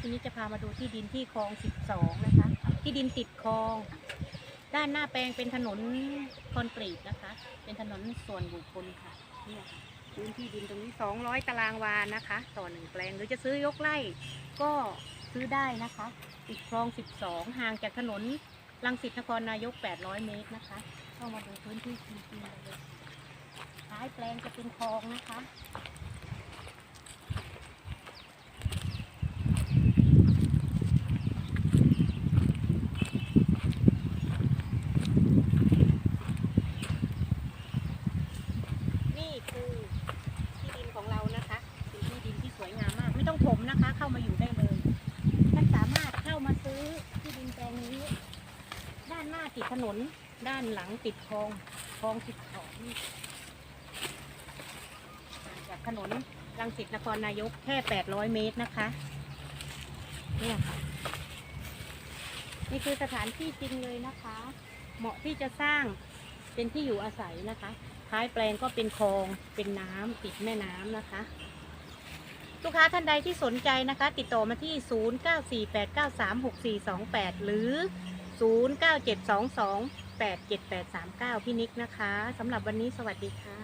ทีนี้จะพามาดูที่ดินที่คลอง 12 นะคะ ที่ดินติดคลอง ด้านหน้าแปลงเป็นถนนคอนกรีตนะคะ เป็นถนนส่วนบุคคลค่ะเนี่ยค่ะพื้นที่ดินตรงนี้ 200 ตารางวานะคะ ต่อหนึ่งแปลงหรือจะซื้อยกไร่ก็ซื้อได้นะคะ ติดคลอง 12 ห่างจากถนนลังสิตนครนายก 800 เมตรนะคะเข้ามาดูพื้นที่จริงๆเลยท้ายแปลงจะเป็นคลองนะคะ นี่ คือที่ดินของเรานะคะเป็นที่ดินที่สวยงามมาก ไม่ต้องถมนะคะ เข้ามาอยู่ได้เลยท่านสามารถเข้ามาซื้อที่ดินแปลงนี้ ด้านหน้าติดถนน ด้านหลังติดคลองคลองสิบสองนี่ห่างจากถนนรังสิตนครนายกแค่800 เมตรนะคะเนี่ยค่ะนี่คือสถานที่จริงเลยนะคะ เหมาะที่จะสร้าง เป็นที่อยู่อาศัยนะคะ ท้ายแปลงก็เป็นคลองเป็นน้ำติดแม่น้ำนะคะ ลูกค้าท่านใดที่สนใจนะคะ ติดต่อมาที่ 0948936428 หรือ 0972287839 พี่นิกนะคะสำหรับวันนี้สวัสดีค่ะ